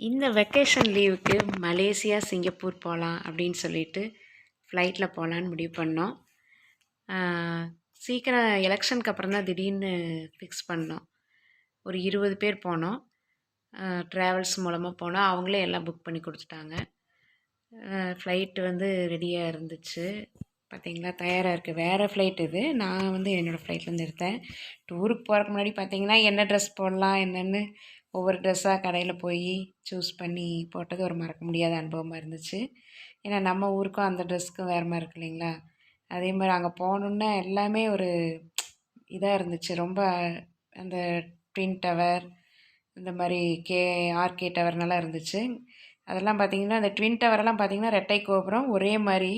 இந்த வெக்கேஷன் லீவுக்கு Malaysia Singapore போகலாம் அப்படின்னு சொல்லிட்டு ஃப்ளைட்டில் போகலான்னு முடிவு பண்ணோம். சீக்கிரம் எலெக்ஷனுக்கு அப்புறம் தான் திடீர்னு ஃபிக்ஸ் பண்ணோம். ஒரு இருபது பேர் போனோம். ட்ராவல்ஸ் மூலமாக போனோம். அவங்களே எல்லாம் புக் பண்ணி கொடுத்துட்டாங்க. ஃப்ளைட்டு வந்து ரெடியாக இருந்துச்சு. பார்த்தீங்களா தயாராக இருக்குது வேறு ஃப்ளைட் இது. நான் வந்து என்னோடய ஃப்ளைட்லேருந்து எடுத்தேன். டூருக்கு போகிறக்கு முன்னாடி பார்த்தீங்கன்னா என்ன ட்ரெஸ் போடலாம் என்னென்னு ஒவ்வொரு ட்ரெஸ்ஸாக கடையில் போய் சூஸ் பண்ணி போட்டது ஒரு மறக்க முடியாத அனுபவமாக இருந்துச்சு. ஏன்னா நம்ம ஊருக்கும் அந்த ட்ரெஸ்க்கும் வேறு மாதிரி இருக்கு இல்லைங்களா? அதே மாதிரி அங்கே போகணுன்னா எல்லாமே ஒரு இதாக இருந்துச்சு. ரொம்ப அந்த ட்வின் டவர் இந்த மாதிரி கே ஆர்கே டவர் நல்லா இருந்துச்சு. அதெல்லாம் பார்த்திங்கன்னா அந்த ட்வின் டவரெல்லாம் பார்த்திங்கன்னா ரெட்டை கோபுரம் ஒரே மாதிரி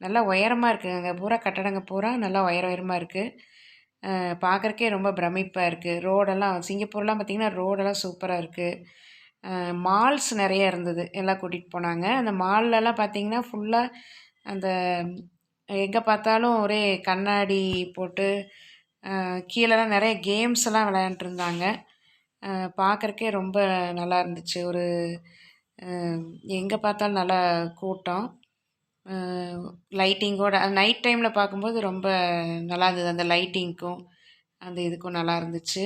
நல்லா உயரமாக இருக்குது அங்கே பூரா கட்டடங்க பூரா நல்லா உயர உயரமாக இருக்குது பார்க்குறக்கே ரொம்ப பிரமிப்பாக இருக்குது ரோடெல்லாம் சிங்கப்பூர்லாம் பார்த்திங்கன்னா ரோடெல்லாம் சூப்பராக இருக்குது மால்ஸ் நிறைய இருந்தது. எல்லாம் கூட்டிகிட்டு போனாங்க. அந்த மால்லலாம் பார்த்திங்கன்னா ஃபுல்லாக அந்த எங்கே பார்த்தாலும் ஒரே கண்ணாடி போட்டு கீழெல்லாம் நிறைய கேம்ஸ் எல்லாம் விளையாண்டுருந்தாங்க. பார்க்குறக்கே ரொம்ப நல்லா இருந்துச்சு. ஒரு எங்கே பார்த்தாலும் நல்லா கூட்டம். லைட்டிங்கோட நைட் டைமில் பார்க்கும்போது ரொம்ப நல்லா இருந்தது. அந்த லைட்டிங்க்கும் அந்த இதுக்கும் நல்லா இருந்துச்சு.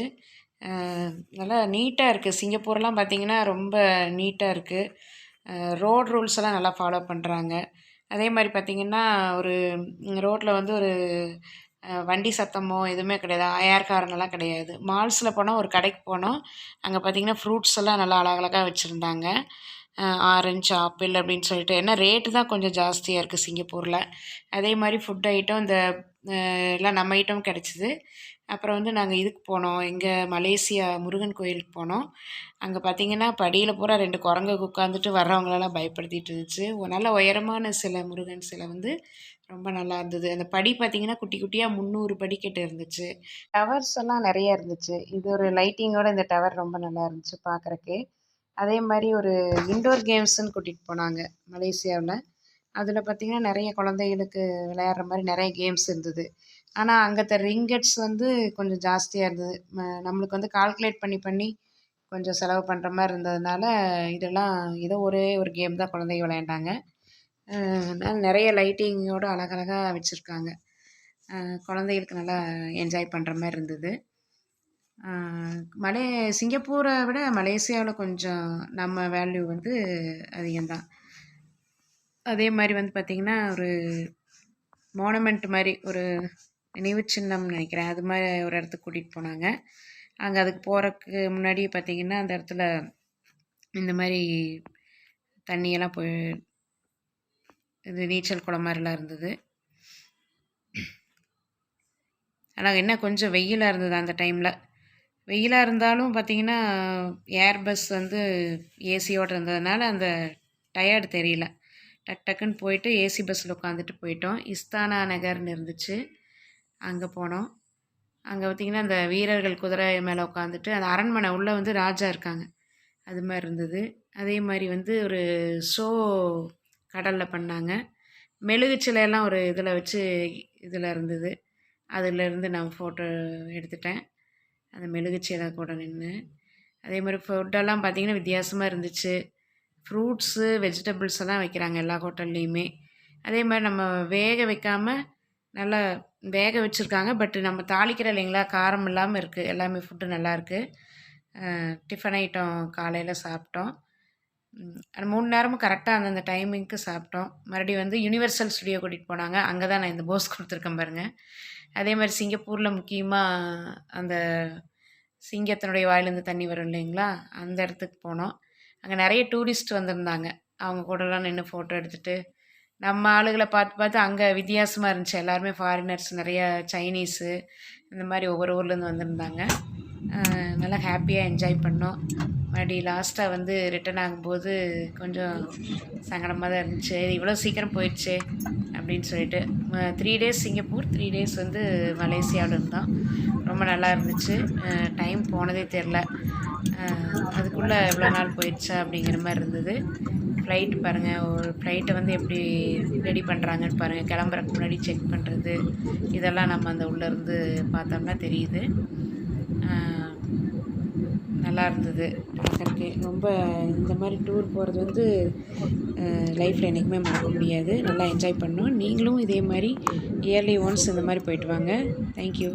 நல்லா நீட்டாக இருக்குது சிங்கப்பூர்லாம் பார்த்திங்கன்னா ரொம்ப நீட்டாக இருக்குது ரோட் ரூல்ஸ் எல்லாம் நல்லா ஃபாலோ பண்ணுறாங்க அதே மாதிரி பார்த்திங்கன்னா ஒரு ரோட்டில் வந்து ஒரு வண்டி சத்தமோ எதுவுமே கிடையாது. ஆயார்காரனெல்லாம் கிடையாது. மால்ஸில் போனால் ஒரு கடைக்கு போனோம். அங்கே பார்த்திங்கன்னா ஃப்ரூட்ஸ் எல்லாம் நல்லா அழகழகாக வச்சுருந்தாங்க. ஆரஞ்சு ஆப்பிள் அப்படின்னு சொல்லிட்டு. ஏன்னா ரேட்டு தான் கொஞ்சம் ஜாஸ்தியாக இருக்குது சிங்கப்பூரில். அதே மாதிரி ஃபுட் ஐட்டம் இந்த எல்லாம் நம்ம ஐட்டம் கிடச்சிது. அப்புறம் வந்து நாங்கள் இதுக்கு போனோம். இங்கே மலேசியா முருகன் கோயிலுக்கு போனோம். அங்கே பார்த்தீங்கன்னா படியில் பூரா ரெண்டு குரங்கு உட்காந்துட்டு வர்றவங்களெல்லாம் பயப்படுத்திட்டு இருந்துச்சு. நல்ல உயரமான சிலை முருகன் சிலை வந்து ரொம்ப நல்லா இருந்தது. அந்த படி பார்த்தீங்கன்னா குட்டி குட்டியாக முந்நூறு படிக்கட்டு இருந்துச்சு. டவர்ஸ் எல்லாம் நிறைய இருந்துச்சு. இது ஒரு லைட்டிங்கோட இந்த டவர் ரொம்ப நல்லா இருந்துச்சு பார்க்குறக்கே அதே மாதிரி ஒரு இன்டோர் கேம்ஸ்ன்னு கூட்டிகிட்டு போனாங்க மலேசியாவில். அதில் பார்த்திங்கன்னா நிறைய குழந்தைகளுக்கு விளையாடுற மாதிரி நிறைய கேம்ஸ் இருந்தது. ஆனால் அங்கத்த ரிங்கெட்ஸ் வந்து கொஞ்சம் ஜாஸ்தியாக இருந்தது. நம்மளுக்கு வந்து கால்குலேட் பண்ணி பண்ணி கொஞ்சம் செலவு பண்ணுற மாதிரி இருந்ததுனால இதெல்லாம் ஏதோ ஒரே ஒரு கேம் தான் குழந்தைங்க விளையாண்டாங்க. நிறைய லைட்டிங்கோடு அழகழகாக வச்சுருக்காங்க. குழந்தைகளுக்கு நல்லா என்ஜாய் பண்ணுற மாதிரி இருந்தது. மலே சிங்கப்பூரை விட மலேசியாவில் கொஞ்சம் நம்ம வேல்யூ வந்து அதிகம்தான். அதே மாதிரி வந்து பார்த்திங்கன்னா ஒரு மோனமெண்ட் மாதிரி ஒரு நினைவு சின்னம்னு நினைக்கிறேன். அது மாதிரி ஒரு இடத்துக்கு கூட்டிகிட்டு போனாங்க. அங்கே அதுக்கு போகிறதுக்கு முன்னாடி பார்த்திங்கன்னா அந்த இடத்துல இந்த மாதிரி தண்ணியெல்லாம் போய் இது நீச்சல் குளம் மாதிரிலாம் இருந்தது. ஆனால் என்ன கொஞ்சம் வெயிலாக இருந்தது அந்த டைமில் வெயிலாக இருந்தாலும் பார்த்திங்கன்னா ஏர் பஸ் வந்து ஏசியோடு இருந்ததுனால அந்த டயர்டு தெரியல. டக் டக்குன்னு போயிட்டு ஏசி பஸ்ஸில் உட்காந்துட்டு போயிட்டோம். இஸ்தானா நகர்னு இருந்துச்சு. அங்கே போனோம். அங்கே பார்த்திங்கன்னா அந்த வீரர்கள் குதிரை மேலே உட்காந்துட்டு அந்த அரண்மனை உள்ளே வந்து ராஜா இருக்காங்க. அது மாதிரி இருந்தது. அதே மாதிரி வந்து ஒரு ஷோ கடலில் பண்ணாங்க. மெழுகு சிலையெல்லாம் ஒரு இதில் வச்சு இதில் இருந்தது. அதிலேருந்து நான் ஃபோட்டோ எடுத்துட்டேன். அந்த மெழுகுச்சிலை கூட நின்று. அதே மாதிரி ஃபுட்டெல்லாம் பார்த்திங்கன்னா வித்தியாசமாக இருந்துச்சு. ஃப்ரூட்ஸு வெஜிடபிள்ஸ் எல்லாம் வைக்கிறாங்க எல்லா ஹோட்டல்லையுமே. அதே மாதிரி நம்ம வேக வைக்காமல் நல்லா வேக வச்சுருக்காங்க. பட் நம்ம தாளிக்கிற இல்லைங்களா? காரம் இல்லாமல் இருக்குது எல்லாமே ஃபுட்டு நல்லா இருக்குது டிஃபன் ஐட்டம் காலையில் சாப்பிட்டோம். மூணு நேரமும் கரெக்டாக அந்தந்த டைமிங்க்கு சாப்பிட்டோம். மறுபடியும் வந்து யூனிவர்சல் ஸ்டுடியோ கூட்டிகிட்டு போனாங்க. அங்கே தான் நான் இந்த போஸ் கொடுத்துருக்கேன் பாருங்கள் அதே மாதிரி சிங்கப்பூரில் முக்கியமாக அந்த சிங்கத்தினுடைய வாயிலேருந்து தண்ணி வரும் இல்லைங்களா? அந்த இடத்துக்கு போனோம். அங்கே நிறைய டூரிஸ்ட் வந்திருந்தாங்க. அவங்க கூடலாம் நின்று ஃபோட்டோ எடுத்துகிட்டு நம்ம ஆளுகளை பார்த்து பார்த்து அங்கே வித்தியாசமாக இருந்துச்சு. எல்லாருமே ஃபாரினர்ஸ் நிறைய சைனீஸு இந்த மாதிரி ஒவ்வொரு ஊர்லேருந்து வந்திருந்தாங்க. நல்லா ஹாப்பியாக என்ஜாய் பண்ணோம். மறுபடி லாஸ்ட்டாக வந்து ரிட்டர்ன் ஆகும்போது கொஞ்சம் சங்கடமாக தான் இருந்துச்சு இவ்வளோ சீக்கிரம் போயிடுச்சு அப்படின்னு சொல்லிட்டு three days Singapore three days வந்து மலேசியாவில் இருந்தோம் ரொம்ப நல்லா இருந்துச்சு. டைம் போனதே தெரில அதுக்குள்ளே எவ்வளோ நாள் போயிடுச்சா அப்படிங்கிற மாதிரி இருந்தது. ஃப்ளைட் பாருங்கள் ஒரு ஃப்ளைட்டை வந்து எப்படி ரெடி பண்ணுறாங்கன்னு பாருங்கள் கிளம்புறக்கு முன்னாடி செக் பண்ணுறது இதெல்லாம் நம்ம அந்த உள்ளேருந்து பார்த்தோம்னா தெரியுது. நல்லா இருந்தது. பார்க்குறக்கு ரொம்ப இந்த மாதிரி டூர் போகிறது வந்து லைஃப்பில் என்றைக்குமே மறக்க முடியாது. நல்லா என்ஜாய் பண்ணோம். நீங்களும் இதே மாதிரி இயர்லி ஒன்ஸ் இந்த மாதிரி போயிட்டு வாங்க. தேங்க்யூ